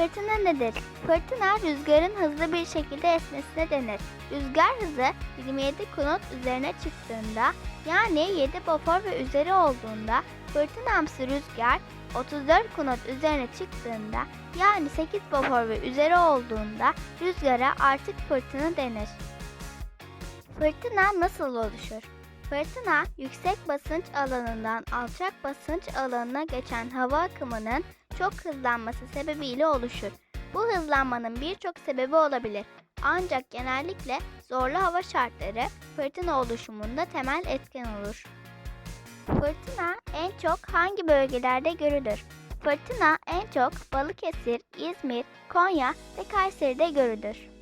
Fırtına nedir? Fırtına rüzgarın hızlı bir şekilde esmesine denir. Rüzgar hızı 27 knot üzerine çıktığında yani 7 bofor ve üzeri olduğunda fırtınamsı rüzgar 34 knot üzerine çıktığında yani 8 bofor ve üzeri olduğunda rüzgara artık fırtına denir. Fırtına nasıl oluşur? Fırtına yüksek basınç alanından alçak basınç alanına geçen hava akımının çok hızlanması sebebiyle oluşur. Bu hızlanmanın birçok sebebi olabilir. Ancak genellikle zorlu hava şartları fırtına oluşumunda temel etken olur. Fırtına en çok hangi bölgelerde görülür? Fırtına en çok Balıkesir, İzmir, Konya ve Kayseri'de görülür.